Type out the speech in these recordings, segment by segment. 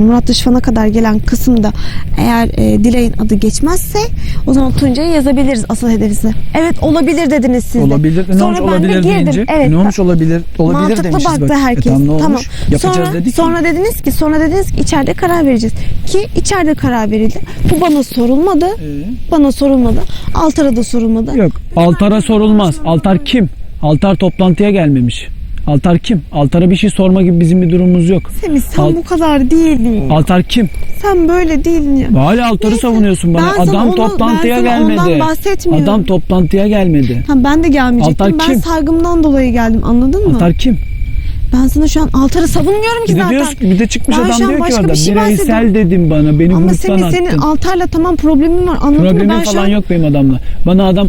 Murat Dışfan'a kadar gelen kısımda eğer e, Dilay'ın adı geçmezse o zaman Tuncay'ı yazabiliriz asıl hedefimize. Evet olabilir dediniz siz de. Olabilir. Ne Sonra olmuş ben de olabilir girdim. deyince? Evet. Ne olmuş olabilir? Olabilir Mantıklı demişiz baktı bak. E herkes. tamam ne olmuş? Tamam. Yapacağız sonra, dedik. Sonra dediniz ki sonra dediniz ki içeride karar vereceğiz. Ki içeride karar verildi. Bu bana sorulmadı. Ee? Bana sorulmadı. Altar'a da sorulmadı. Yok. Altar'a sorulmaz. Altar kim? Altar toplantıya gelmemiş. Altar kim? Altar'a bir şey sorma gibi bizim bir durumumuz yok. Semih sen Al- bu kadar değildin. Altar kim? Sen böyle değildin ya. Hala altarı Neyse, savunuyorsun bana. ben sana Adam onu- toplantıya ben sana ondan gelmedi. bahsetmiyorum. Adam toplantıya gelmedi. Ha, ben de gelmeyecektim. Altar ben kim? saygımdan dolayı geldim anladın mı? Altar kim? Ben sana şu an Altar'ı savunmuyorum ki Bir de, zaten. diyoruz, bir de çıkmış Ben adam şu an diyor ki başka orada bir şey bireysel bahsediyorum. dedim bana beni Ama gruptan senin, attın. senin Altar'la tamam problemin var anladın mı? Problemim Ben şu falan an- yok benim adamla. Bana adam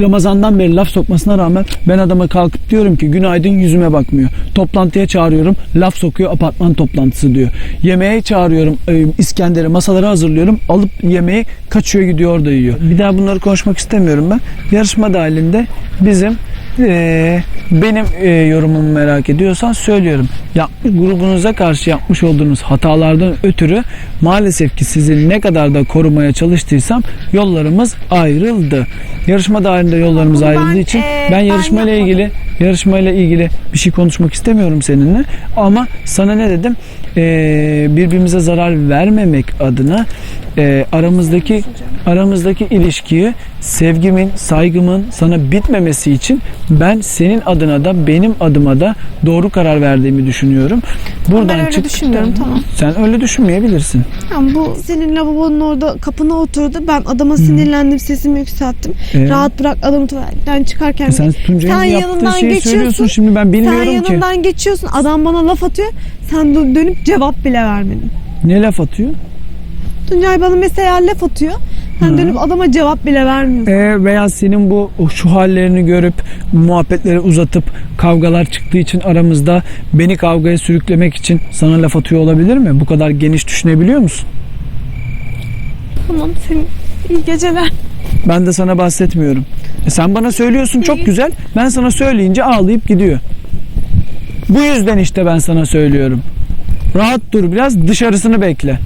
Ramazan'dan beri laf sokmasına rağmen ben adama kalkıp diyorum ki günaydın yüzüme bakmıyor. Toplantıya çağırıyorum laf sokuyor apartman toplantısı diyor. Yemeğe çağırıyorum e, İskender'e masaları hazırlıyorum alıp yemeği kaçıyor gidiyor orada yiyor. Bir daha bunları konuşmak istemiyorum ben. Yarışma dahilinde bizim e, benim e, yorumumu merak ediyorsan söylüyorum. Ya, grubunuza karşı yapmış olduğunuz hatalardan ötürü maalesef ki sizi ne kadar da korumaya çalıştıysam yollarımız ayrıldı. Yarışma dahilinde yollarımız Bunu ben, ayrıldığı için e, ben ben yarışmayla yapmadım. ilgili yarışmayla ilgili bir şey konuşmak istemiyorum seninle. Ama sana ne dedim? Ee, birbirimize zarar vermemek adına e, aramızdaki aramızdaki ilişkiyi sevgimin, saygımın sana bitmemesi için ben senin adına da benim adıma da doğru karar verdiğimi düşünüyorum. Buradan ben öyle çıktıktan- düşünmüyorum, tamam. Sen öyle düşünmeyebilirsin. Yani bu senin lavabonun orada kapına oturdu. Ben adama sinirlendim, sesimi yükselttim. Ee? Rahat bırak adamı tuvaletten çıkarken. E sen Tuncay'ın sen yanından şeyi geçiyorsun. şimdi ben Sen bilmiyorum ki. yanından geçiyorsun. Adam bana laf atıyor. Sen dö- dönüp cevap bile vermedin. Ne laf atıyor? Tuncay bana mesela laf atıyor. Hı. dönüp adama cevap bile vermiyorsun. E, veya senin bu şu hallerini görüp muhabbetleri uzatıp kavgalar çıktığı için aramızda beni kavgaya sürüklemek için sana laf atıyor olabilir mi? Bu kadar geniş düşünebiliyor musun? Tamam senin iyi geceler. Ben de sana bahsetmiyorum. E, sen bana söylüyorsun çok güzel. Ben sana söyleyince ağlayıp gidiyor. Bu yüzden işte ben sana söylüyorum. Rahat dur biraz dışarısını bekle.